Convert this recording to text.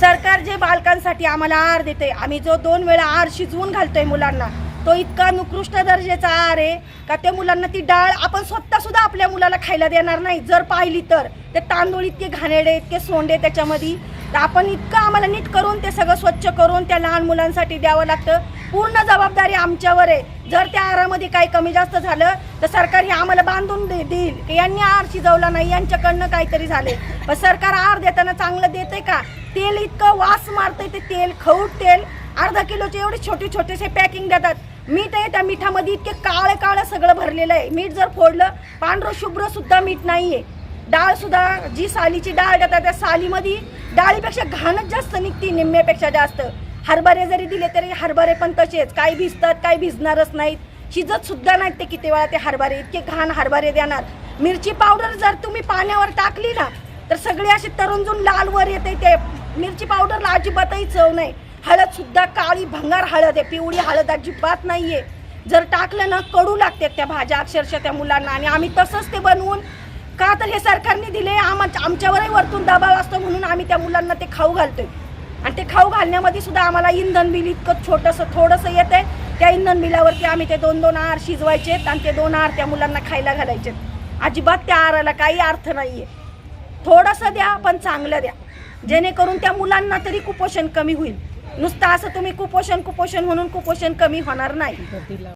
सरकार जे बालकांसाठी आम्हाला आहार देते आम्ही जो दोन वेळा आहार शिजवून घालतोय मुलांना तो इतका निकृष्ट दर्जाचा आहार आहे का त्या मुलांना ती डाळ आपण स्वतः सुद्धा आपल्या मुलाला खायला देणार नाही. जर पाहिली तर ते तांदूळ इतके घाणेडे इतके सोंडे त्याच्यामध्ये तर आपण इतकं आम्हाला नीट करून ते सगळं स्वच्छ करून त्या लहान मुलांसाठी द्यावं लागतं. पूर्ण जबाबदारी आमच्यावर आहे. जर त्या आहारामध्ये काही कमी जास्त झालं तर सरकार हे आम्हाला बांधून दे- देईल. की यांनी आहार शिजवला नाही यांच्याकडनं काहीतरी झाले पण सरकार आहार देताना चांगलं देते का? तेल इतकं वास मारतंय ते तेल खऊट तेल. अर्धा किलोचे एवढे छोटे छोटेसे पॅकिंग देतात. मीठ आहे त्या मिठामध्ये इतके काळे काळं सगळं भरलेलं आहे. मीठ जर फोडलं पांढरं शुभ्र सुद्धा मीठ नाहीये. डाळ सुद्धा जी सालीची डाळ देतात त्या सालीमध्ये डाळीपेक्षा घाणच जास्त निघते निम्म्यापेक्षा जास्त. हरभरे जरी दिले तरी हरभरे पण तसेच. काही भिजतात काही भिजणारच नाहीत. शिजत सुद्धा नाहीत ते किती वेळा ते हरभरे. इतके घाण हरभरे देणार. मिरची पावडर जर तुम्ही पाण्यावर टाकली ना तर सगळे असे तरुणजून लाल वर येते ते. मिरची पावडरला अजिबातही चव नाही. हळद सुद्धा काळी भंगार हळद आहे. पिवळी हळद अजिबात नाहीये. जर टाकलं ना कडू लागते त्या भाज्या अक्षरशः त्या मुलांना. आणि आम्ही तसंच ते बनवून का तर हे सरकारने दिले आम आमच्यावरही वरतून दबाव असतो म्हणून आम्ही त्या मुलांना ते खाऊ घालतोय. आणि ते खाऊ घालण्यामध्ये सुद्धा आम्हाला इंधन बिल इतकं छोटंसं थोडंसं येत आहे त्या इंधन बिलावरती आम्ही ते दोन दोन आहार शिजवायचे आणि ते दोन आहार त्या मुलांना खायला घालायचे. अजिबात त्या आहाराला काही अर्थ नाहीये. थोडंसं द्या पण चांगलं द्या. जेणेकरून त्या मुलांना तरी कुपोषण कमी होईल. नुसतं असं तुम्ही कुपोषण कुपोषण म्हणून कुपोषण कमी होणार नाही.